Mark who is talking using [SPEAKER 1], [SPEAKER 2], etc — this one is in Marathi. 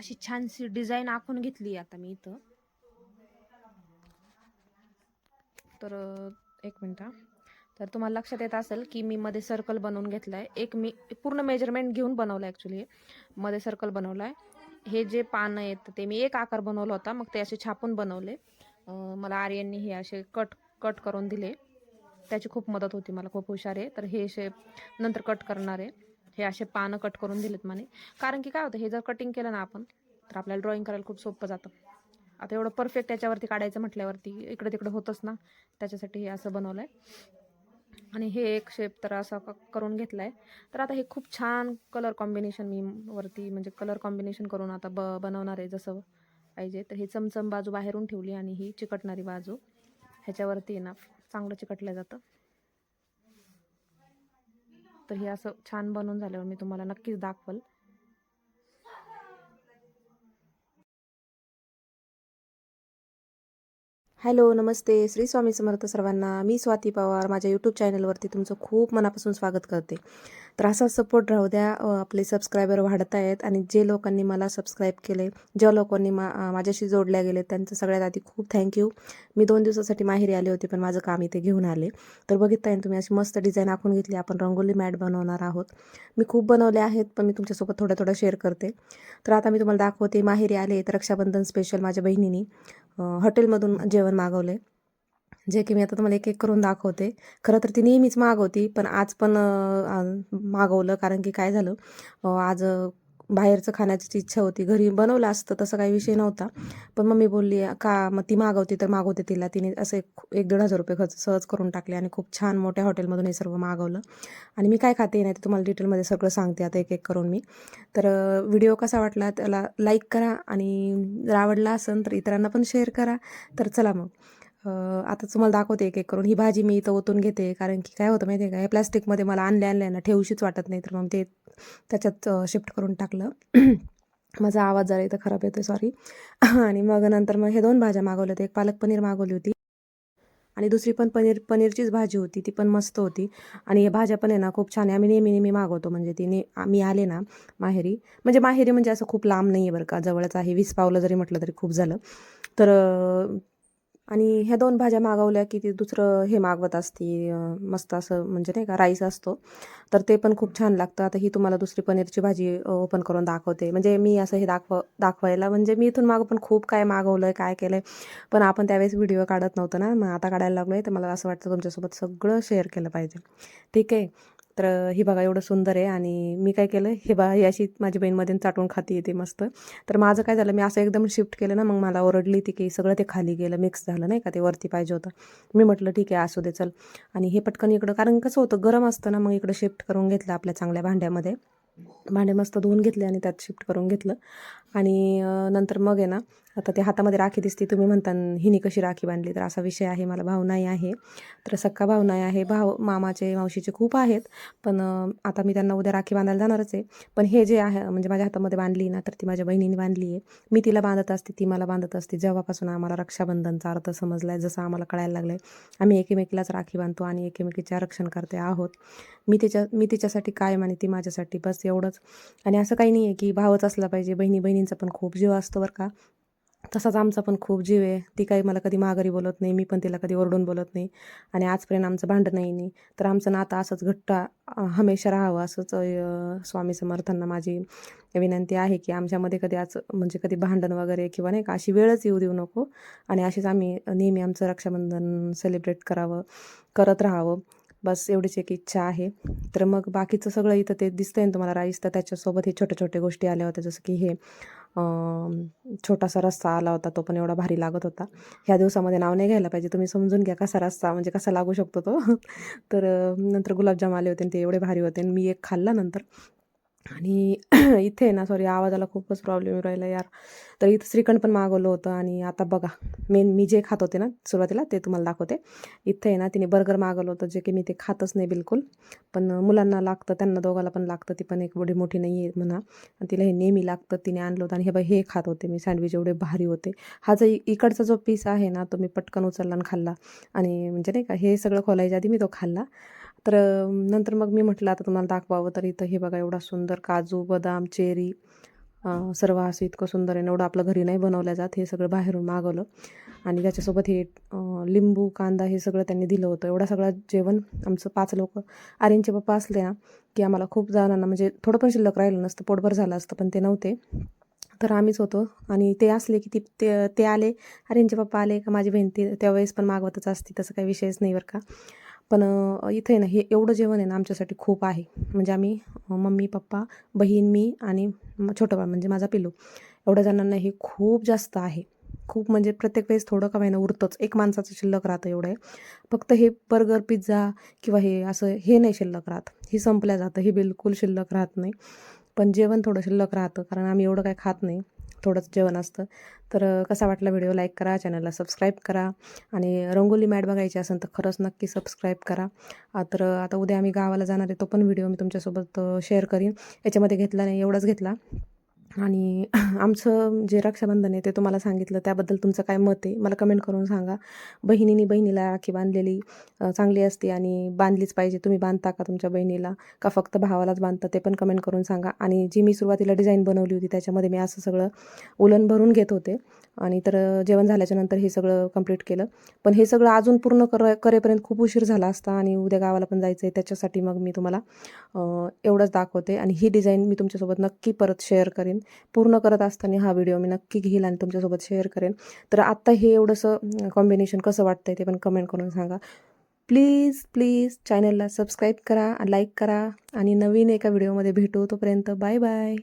[SPEAKER 1] अशी छानशी डिझाईन आखून घेतली आता मी इथं. तर एक मिनिट तर तुम्हाला लक्षात येत असेल की मी मध्ये सर्कल बनवून घेतलं आहे एक मी पूर्ण मेजरमेंट घेऊन बनवलं आहे ॲक्च्युली मध्ये सर्कल बनवलं आहे हे जे पानं आहेत ते मी एक आकार बनवला होता. मग ते असे छापून बनवले. मला आर्यांनी हे असे कट कट करून दिले. त्याची खूप मदत होती. मला खूप हुशार आहे. तर हे असे नंतर कट करणार आहे. हे असे पानं कट करून दिलेत म्हणे. कारण की काय होतं हे जर कटिंग केलं ना आपण तर आपल्याला ड्रॉइंग करायला खूप सोपं जातं. आता एवढं परफेक्ट त्याच्यावरती काढायचं म्हटल्यावरती इकडे तिकडे होतंच ना. त्याच्यासाठी हे असं बनवलं आहे आणि हे एक शेप तर असा करून घेतला आहे तर आता हे खूप छान कलर कॉम्बिनेशन मी वरती म्हणजे कलर कॉम्बिनेशन करून आता ब बनवणार आहे जसं पाहिजे. तर हे चमचम बाजू बाहेरून ठेवली आणि ही चिकटणारी बाजू ह्याच्यावरती आहे ना चांगलं चिकटलं जातं. तर हे असं छान बनवून झाल्यावर मी तुम्हाला नक्कीच दाखवल.
[SPEAKER 2] हॅलो नमस्ते. श्री स्वामी समर्थ सर्वांना. मी स्वाती पवार. माझ्या यूट्यूब चॅनलवरती तुमचं खूप मनापासून स्वागत करते. तर असा सपोर्ट राहू द्या आपले सबस्क्रायबर वाढत आहेत आणि जे लोकांनी मला सबस्क्राईब केले ज्या लोकांनी मा माझ्याशी जोडल्या गेले त्यांचं सगळ्यात आधी खूप थँक्यू मी दोन दिवसासाठी माहेरी आले होते पण माझं काम इथे घेऊन आले. तर बघितताय तुम्ही अशी मस्त डिझाईन आखून घेतली. आपण रंगोली मॅट बनवणार आहोत. मी खूप बनवले आहेत पण मी तुमच्यासोबत थोडं थोडं शेअर करते. तर आता मी तुम्हाला दाखवते माहेरी आले तर रक्षाबंधन स्पेशल माझ्या बहिणीनी. हॉटेलमधून जेवण मागवले जे की मी आता तुम्हाला एक एक करून दाखवते. खरं तर ती नेहमीच मागवती पण आज पण मागवलं कारण की काय झालं आज बाहेरचं खाण्याची इच्छा होती घरी बनवलं असतं तसं काही विषय नव्हता. पण मम्मी बोलली का मग ती मागवती तर मागवते तिला. तिने असे एक एक दीड हजार रुपये खर्च सहज करून टाकले आणि खूप छान मोठ्या हॉटेलमधून हे सर्व मागवलं. आणि मी काय खाते नाही ते तुम्हाला डिटेलमध्ये सगळं सांगते आता एक एक करून मी. तर व्हिडिओ कसा वाटला त्याला लाईक करा आणि जर आवडला असेल तर इतरांना पण शेअर करा. तर चला मग. आता तुम्हाला दाखवते एक एक करून. ही भाजी मी इथं ओतून घेते कारण की काय होतं माहिती आहे का हे प्लॅस्टिकमध्ये मला आणले आणले ना ठेवशीच वाटत नाही तर मग ते त्याच्यात शिफ्ट करून टाकलं. माझा आवाज जरा इथं खराब येतो सॉरी आणि मग नंतर मग हे दोन भाज्या मागवल्या होत्या. एक पालक पनीर मागवली होती आणि दुसरी पण पनीर पनीरचीच भाजी होती. ती पण मस्त होती. आणि हे भाज्या पण आहे ना खूप छान आहे. आम्ही नेहमी नेहमी मागवतो. म्हणजे ती ने आम्ही आले ना माहेरी म्हणजे माहेरी म्हणजे असं खूप लांब नाही आहे बरं का. जवळच आहे. वीस पावलं जरी म्हटलं तरी खूप झालं. तर आणि ह्या दोन भाज्या मागवल्या की ती दुसरं हे मागवत असती मस्त असं म्हणजे नाही का राईस असतो. तर ते पण खूप छान लागतं. आता ही तुम्हाला दुसरी पनीरची भाजी ओपन करून दाखवते. म्हणजे मी असं हे दाखव दाखवायला म्हणजे मी इथून मागं पण खूप काय मागवलं आहे काय केलं आहे पण आपण त्यावेळेस व्हिडिओ काढत नव्हतं ना. मग आता काढायला लागलो आहे तर मला असं वाटतं तुमच्यासोबत सगळं शेअर केलं पाहिजे. ठीक आहे. तर ही बघा एवढं सुंदर आहे आणि मी काय केलं हे बा ही अशी माझी बहीणमध्ये चाटून खाती येते मस्त. तर माझं काय झालं मी असं एकदम शिफ्ट केलं ना मग मला ओरडली ती की सगळं ते खाली गेलं मिक्स झालं नाही का ते वरती पाहिजे होतं. मी म्हटलं ठीक आहे असू दे चल. आणि हे पटकन इकडं कारण कसं होतं गरम असतं ना मग इकडं शिफ्ट करून घेतलं आपल्या चांगल्या भांड्यामध्ये. भांडे मस्त धुवून घेतले आणि त्यात शिफ्ट करून घेतलं. आणि नंतर मग आहे ना आता ते हातामध्ये राखी दिसते तुम्ही म्हणता हिने कशी राखी बांधली? तर असा विषय आहे मला भाव नाही आहे. तर सक्का भाव नाही आहे भाव मामाचे मावशीचे खूप आहेत पण आता मी त्यांना उद्या राखी बांधायला जाणारच आहे. पण हे जे आहे म्हणजे माझ्या हातामध्ये बांधली ना तर ती माझ्या बहिणीने बांधली आहे. मी तिला बांधत असते ती मला बांधत असते. जेव्हापासून आम्हाला रक्षाबंधनचा अर्थ समजला आहे जसं आम्हाला कळायला लागलं आहे आम्ही एकमेकीलाच राखी बांधतो आणि एकमेकीचे रक्षण करते आहोत. मी तिच्या मी तिच्यासाठी कायम आणि ती माझ्यासाठी बस एवढंच. आणि असं काही नाही आहे की भावच असला पाहिजे बहिणी बहिणींचा पण खूप जीव असतो बरं का. तसाच आमचा पण खूप जीव आहे. ती काही मला कधी माघारी बोलत नाही मी पण तिला कधी ओरडून बोलत नाही. आणि आजपर्यंत आमचं भांडण नाही नाही. तर आमचं नातं असंच घट्ट हमेशा राहावं असंच स्वामी समर्थांना माझी विनंती आहे की आमच्यामध्ये कधी आज म्हणजे कधी भांडण वगैरे किंवा नाही का अशी वेळच येऊ देऊ नको. आणि अशीच आम्ही नेहमी आमचं रक्षाबंधन सेलिब्रेट करावं करत राहावं. बस एवढीच एक इच्छा आहे. तर मग बाकीचं सगळं इथं ते दिसतंय ना तुम्हाला राईस? तर त्याच्यासोबत हे छोट्या छोट्या गोष्टी आल्या होत्या जसं की हे छोटासा रस्सा आला होता तो पण एवढा भारी लागत होता. ह्या दिवसामध्ये नाव नाही घ्यायला पाहिजे. तुम्ही समजून घ्या कसा रस्सा म्हणजे कसा लागू शकतो तो. तर नंतर गुलाबजाम आले होते आणि ते एवढे भारी होते. आणि मी एक खाल्ला नंतर. आणि इथे ना सॉरी आवाजाला खूपच प्रॉब्लेम येऊ राहिला यार. तर इथं श्रीखंड पण मागवलं होतं आणि आता बघा मेन मी जे खात होते ना सुरुवातीला ते तुम्हाला दाखवते. इथे आहे ना तिने बर्गर मागवलं होतं जे की मी ते खातच नाही बिलकुल. पण मुलांना लागतं त्यांना दोघाला पण लागतं ती पण एक एवढी मोठी नाही आहे म्हणा. आणि तिला हे नेहमी लागतं तिने आणलं होतं. आणि हे बघ हे खात होते मी सँडविच एवढे भारी होते. हा जो इकडचा जो पीस आहे ना तो मी पटकन उचलला आणि खाल्ला. आणि म्हणजे नाही का हे सगळं खोलायच्या आधी मी तो खाल्ला. तर नंतर मग मी म्हटलं आता तुम्हाला दाखवावं तर इथं हे बघा एवढा सुंदर काजू बदाम चेरी सर्व असं इतकं सुंदर आहे एवढं आपलं घरी नाही बनवलं जात. हे सगळं बाहेरून मागवलं. आणि त्याच्यासोबत हे लिंबू कांदा हे सगळं त्यांनी दिलं होतं. एवढं सगळं जेवण आमचं पाच लोक आर्यनचे पप्पा असले ना की आम्हाला खूप जणांना म्हणजे थोडं पण शिल्लक राहिलं नसतं पोटभर झालं असतं पण ते नव्हते. तर आम्हीच होतो. आणि ते असले की ती ते ते आले आर्यनचे पप्पा आले का माझी बहीण ती त्यावेळेस पण मागवतच असते तसं काही विषयच नाही बरं का. पण इथे ना हे एवढं जेवण आहे ना आमच्यासाठी खूप आहे. म्हणजे आम्ही मम्मी पप्पा बहीण मी आणि म- छोटं बाळ म्हणजे माझा पिलू एवढ्या जणांना हे खूप जास्त आहे. खूप म्हणजे प्रत्येक वेळेस थोडं का ना उरतंच. एक माणसाचं शिल्लक राहतं एवढं. आहे फक्त हे बर्गर पिझ्झा किंवा हे असं हे नाही शिल्लक राहत. हे संपल्या जातं. हे बिलकुल शिल्लक राहत नाही. पण जेवण थोडं शिल्लक राहतं. कारण आम्ही एवढं काय खात नाही. थोडंच जेवण असतं. तर कसा वाटला व्हिडिओ लाईक करा चॅनलला सबस्क्राईब करा आणि रंगोली मॅट बघायची असेल तर खरंच नक्की सबस्क्राईब करा. तर आता उद्या आम्ही गावाला जाणार आहे तो पण व्हिडिओ मी तुमच्यासोबत शेअर करीन. याच्यामध्ये घेतला नाही एवढाच घेतला. आणि आमचं जे रक्षाबंधन आहे ते तुम्हाला सांगितलं त्याबद्दल तुमचं काय मत आहे? मला कमेंट करून सांगा. बहिणीने बहिणीला राखी बांधलेली चांगली असते आणि बांधलीच पाहिजे. तुम्ही बांधता का तुमच्या बहिणीला? का फक्त भावालाच बांधता? ते पण कमेंट करून सांगा. आणि जी मी सुरुवातीला डिझाईन बनवली होती त्याच्यामध्ये मी असं सगळं उलन भरून घेत होते. आणि तर जेवण झाल्याच्यानंतर हे सगळं कंप्लीट केलं. पण हे सगळं अजून पूर्ण कर करेपर्यंत खूप उशीर झाला असता आणि उद्या गावाला पण जायचं आहे. त्याच्यासाठी मग मी तुम्हाला एवढंच दाखवते. आणि ही डिझाईन मी तुमच्यासोबत नक्की परत शेअर करेन. पूर्ण करत असताना हा व्हिडिओ मी नक्की घेईल आणि तुमच्यासोबत शेअर करेन. तर आत्ता हे एवढंसं कॉम्बिनेशन कसं वाटतंय ते पण कमेंट करून सांगा. प्लीज प्लीज चॅनलला सबस्क्राईब करा लाईक करा आणि नवीन एका व्हिडिओमध्ये भेटू. तोपर्यंत बाय बाय